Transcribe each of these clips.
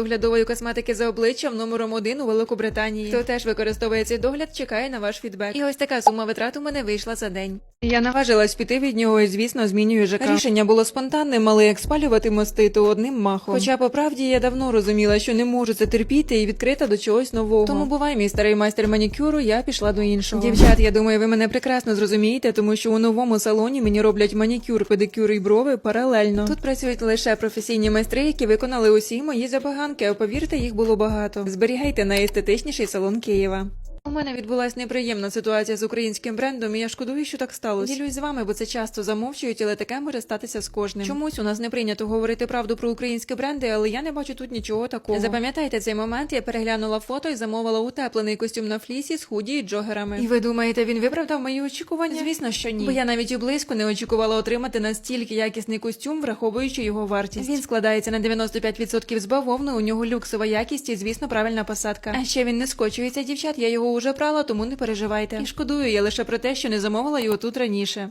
доглядової косметики за обличчям номером один у Великобританії. Хто теж використовує цей догляд, чекає на ваш фідбек. І ось така сума витрат у мене вийшла за день. Я наважилась піти від нього і, звісно, змінюю ЖК. Рішення було спонтанним, але як спалювати мости, то одним махом. Хоча, по правді, я давно розуміла, що не можу це терпіти і відкрита до чогось нового. Тому бувай, мій старий майстер манікюру, я пішла до іншого. Дівчат, я думаю, ви мене прекрасно зрозумієте, тому що у новому салоні мені роблять манікюр, педикюр і брови паралельно. Тут працюють лише професійні майстри, які виконали усі мої забаганки, а повірте, їх було багато. Зберігайте найестетичніший салон Києва. У мене відбулася неприємна ситуація з українським брендом, і я шкодую, що так сталося. Ділюсь з вами, бо це часто замовчують, але таке може статися з кожним. Чомусь у нас не прийнято говорити правду про українські бренди, але я не бачу тут нічого такого. Запам'ятайте цей момент, я переглянула фото і замовила утеплений костюм на флісі з худі і джогерами. І ви думаєте, він виправдав мої очікування? Звісно, що ні. Бо я навіть і близько не очікувала отримати настільки якісний костюм, враховуючи його вартість. Він складається на 95% з бавовни, у нього люксова якість і, звісно, правильна посадка. А ще він не скочується, дівчат. Я його уже прала, тому не переживайте. І шкодую я лише про те, що не замовила його тут раніше.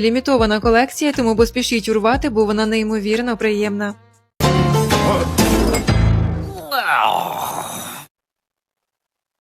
лімітована колекція, тому поспішіть урвати, бо вона неймовірно приємна.